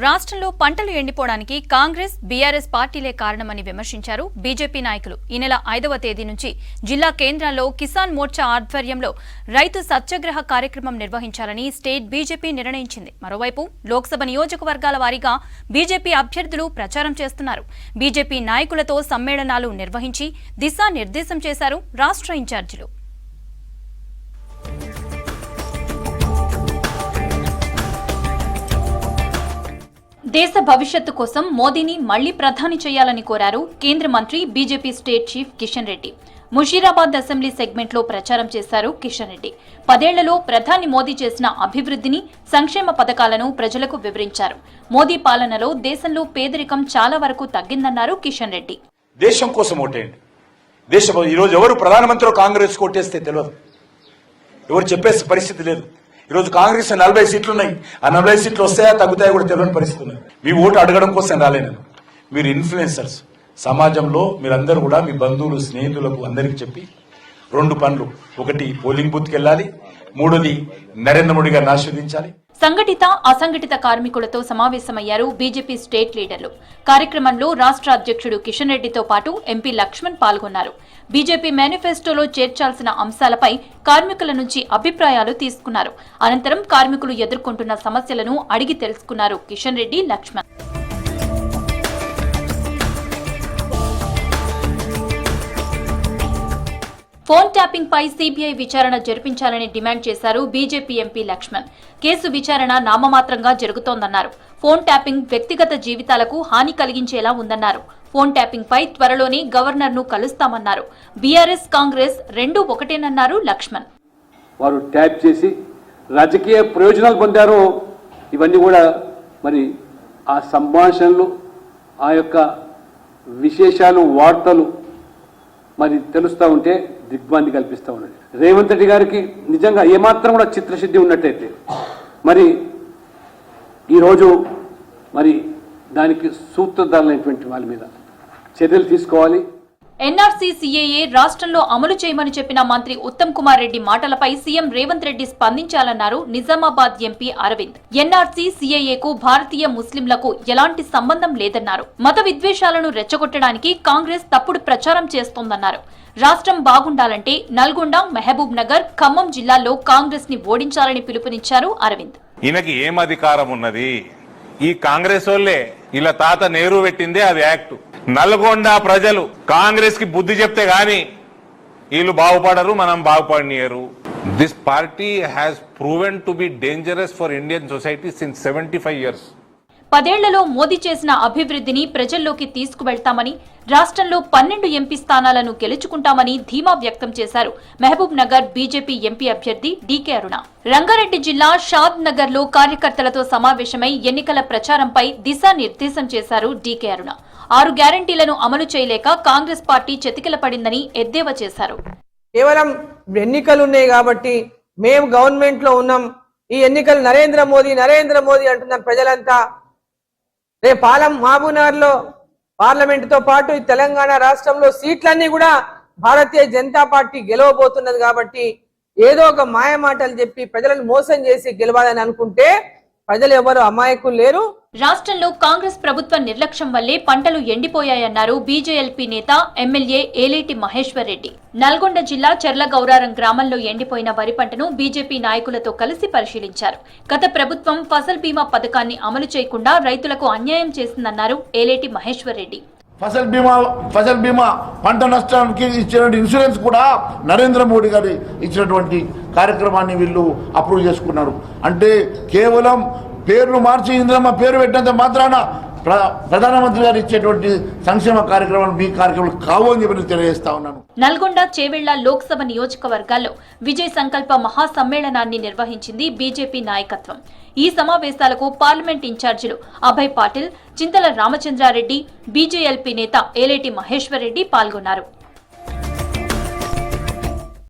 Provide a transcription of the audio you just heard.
రాష్ట్రంలో పంటలు ఎండిపోవడానికి కాంగ్రెస్ బీఆర్ఎస్ పార్టీలే కారణమని విమర్శించారు బీజేపీ నాయకులు. ఈ నెల ఐదవ తేదీ నుంచి జిల్లా కేంద్రాల్లో కిసాన్ మోర్చా ఆధ్వర్యంలో రైతు సత్యాగ్రహ కార్యక్రమం నిర్వహించాలని స్టేట్ బీజేపీ నిర్ణయించింది. మరోవైపు లోక్సభ నియోజకవర్గాల వారీగా బీజేపీ అభ్యర్థులు ప్రచారం చేస్తున్నారు. బీజేపీ నాయకులతో సమ్మేళనాలు నిర్వహించి దిశానిర్దేశం చేశారు రాష్ట్ర ఇన్ఛార్జీలు. దేశ భవిష్యత్తు కోసం మోదీని మళ్ళీ ప్రధాని చేయాలని కోరారు కేంద్ర మంత్రి BJP state chief Kishan Reddy. Musheerabad assembly సెగ్మెంట్లో ప్రచారం చేశారు కిషన్ రెడ్డి. పదేళ్ళలో ప్రధాని మోదీ చేసిన అభివృద్ధిని సంక్షేమ పథకాలను ప్రజలకు వివరించారు. మోదీ పాలనలో దేశంలో పేదరికం చాలా వరకు తగ్గిందన్నారు కిషన్ రెడ్డి. దేశం కోసం ఓటేయండి. దేశం ఈరోజు ఎవరు ప్రధానమంత్రి కాంగ్రెస్ కొట్టేస్తే తెలియదు ఎవరు చెప్పే పరిస్థితి లేదు. ఈరోజు కాంగ్రెస్ నలభై సీట్లు ఉన్నాయి ఆ నలభై సీట్లు వస్తాయా తగ్గుతాయా కూడా తెలియని పరిస్థితి ఉన్నాయి మీ ఓటు అడగడం కోసం రాలే నేను. మీరు ఇన్ఫ్లుయెన్సర్స్ సమాజంలో మీరందరూ కూడా మీ బంధువులు స్నేహితులకు అందరికీ చెప్పి రెండు పనులు ఒకటి పోలింగ్ బూత్కి వెళ్ళాలి మూడోది నరేంద్ర మోడీ గారిని ఆస్వాదించాలి సంఘటిత అసంఘటిత కార్మికులతో సమావేశమయ్యారు బీజేపీ స్టేట్ లీడర్లు. కార్యక్రమంలో రాష్ట్ర అధ్యక్షుడు కిషన్ రెడ్డితో పాటు ఎంపీ లక్ష్మణ్ పాల్గొన్నారు. బీజేపీ మేనిఫెస్టోలో చేర్చాల్సిన అంశాలపై కార్మికుల నుంచి అభిప్రాయాలు తీసుకున్నారు. అనంతరం కార్మికులు ఎదుర్కొంటున్న సమస్యలను అడిగి తెలుసుకున్నారు కిషన్ రెడ్డి లక్ష్మణ్. ఫోన్ ట్యాపింగ్ పై సీబీఐ విచారణ జరిపించాలని డిమాండ్ చేశారు బీజేపీ ఎంపీ లక్ష్మణ్. కేసు విచారణ నామమాత్రంగా జరుగుతోందన్నారు. ఫోన్ ట్యాపింగ్ వ్యక్తిగత జీవితాలకు హాని కలిగించేలా ఉందన్నారు. ఫోన్ ట్యాపింగ్ పై త్వరలోనే గవర్నర్ను కలుస్తామన్నారు. బీఆర్ఎస్ కాంగ్రెస్ రెండూ ఒకటేనన్నారు లక్ష్మణ్. వారు ట్యాప్ చేసి రాజకీయ ప్రయోజనాలు పొందారో ఇవన్నీ కూడా మరి ఆ సంభాషణలు ఆ యొక్క విశేషాలు వార్తలు మరి తెలుస్తూ ఉంటే దిగ్భ్రాంతి కల్పిస్తూ ఉన్నది. రేవంత్ రెడ్డి గారికి నిజంగా ఏమాత్రం కూడా చిత్రశుద్ధి ఉన్నట్టయితే మరి ఈరోజు మరి దానికి సూత్రధారులైనటువంటి వాళ్ళ మీద చర్యలు తీసుకోవాలి. ఎన్ఆర్సీ సీఏఏ రాష్ట్రంలో అమలు చేయమని చెప్పిన మంత్రి ఉత్తమ్ కుమార్ రెడ్డి మాటలపై సీఎం రేవంత్ రెడ్డి స్పందించాలన్నారు నిజామాబాద్ ఎంపీ అరవింద్. ఎన్ఆర్సీ సీఏఏకు భారతీయ ముస్లింలకు ఎలాంటి సంబంధం లేదన్నారు. మత విద్వేషాలను రెచ్చగొట్టడానికి కాంగ్రెస్ తప్పుడు ప్రచారం చేస్తోందన్నారు. రాష్ట్రం బాగుండాలంటే నల్గొండ మహబూబ్ నగర్ ఖమ్మం జిల్లాల్లో కాంగ్రెస్ని ఓడించాలని పిలుపునిచ్చారు అరవింద్. ఈయనకి ఏం అధికారం ఉన్నది? ఈ కాంగ్రెస్ వాళ్ళే ఇలా తాత నెహ్రూ పెట్టిందే అది యాక్ట్. నల్గొండ ప్రజలు కాంగ్రెస్కి బుద్ధి చెప్తే గాని వీళ్ళు బాగుపడరు మనం బాగుపడినీయరు. This party has proven to be dangerous for Indian society since seventy five years పదేళ్ళలో మోదీ చేసిన అభివృద్ధిని ప్రజల్లోకి తీసుకువెళ్తామని రాష్ట్రంలో పన్నెండు ఎంపీ స్థానాలను గెలుచుకుంటామని ధీమా వ్యక్తం చేశారు. మహబూబ్ నగర్ బీజేపీ ఎంపీ అభ్యర్థి డీకే అరుణ. రంగారెడ్డి జిల్లా షాద్ నగర్లో కార్యకర్తలతో సమావేశమై ఎన్నికల ప్రచారంపై దిశానిర్దేశం చేశారు డీకే అరుణ. ఆరు గ్యారంటీలను అమలు చేయలేక కాంగ్రెస్ పార్టీ చెతికిల పడిందని ఎద్దేవా చేశారు. కేవలం ఎన్నికలు ఉన్నాయి కాబట్టి మేము గవర్నమెంట్లో ఉన్నాం. ఈ ఎన్నికలు నరేంద్ర మోదీ నరేంద్ర మోదీ అంటున్నారు ప్రజలంతా రేపు పాలం మహబూబ్నగర్ పార్లమెంటుతో పాటు ఈ తెలంగాణ రాష్ట్రంలో సీట్లన్నీ కూడా భారతీయ జనతా పార్టీ గెలవబోతున్నది కాబట్టి ఏదో ఒక మాయమాటలు చెప్పి ప్రజలను మోసం చేసి గెలవాలని అనుకుంటే ప్రజలు ఎవరు అమాయకులు లేరు. రాష్ట్రంలో కాంగ్రెస్ ప్రభుత్వ నిర్లక్ష్యం వల్లే పంటలు ఎండిపోయాయన్నారు బీజేఎల్పీ నేత ఎమ్మెల్యే ఏలేటి మహేశ్వర్ రెడ్డి. నల్గొండ జిల్లా చెర్లగౌరారం గ్రామంలో ఎండిపోయిన వరి పంటను బీజేపీ నాయకులతో కలిసి పరిశీలించారు. గత ప్రభుత్వం ఫసల్ బీమా పథకాన్ని అమలు చేయకుండా రైతులకు అన్యాయం చేసిందన్నారు ఏలేటి మహేశ్వర్ రెడ్డి. ఫసల్ బీమా ఫసల్ బీమా పంట నష్టానికి ఇచ్చినటువంటి ఇన్సూరెన్స్ కూడా నరేంద్ర మోడీ గారి ఇచ్చినటువంటి కార్యక్రమాన్ని వీళ్ళు అప్రూవ్ చేసుకున్నారు. అంటే కేవలం పేర్లు మార్చి ఇంద్రమ్మ పేరు పెట్టినంత మాత్రాన ప్రధానమంత్రి గారు ఇచ్చేటువంటి సంక్షేమ కార్యక్రమాలు మీ కార్యక్రమాలు కావు అని చెప్పి తెలియజేస్తా ఉన్నాను. నల్గొండ చేవెళ్ళ లోక్సభ నియోజకవర్గాల్లో విజయ్ సంకల్ప మహాసమ్మేళనాన్ని నిర్వహించింది బీజేపీ నాయకత్వం. ఈ సమావేశాలకు పార్లమెంట్ ఇన్ఛార్జీలు అభయ్ పాటిల్ చింతల రామచంద్రారెడ్డి బీజేఎల్పీ నేత ఏలేటి మహేశ్వర్ రెడ్డి పాల్గొన్నారు.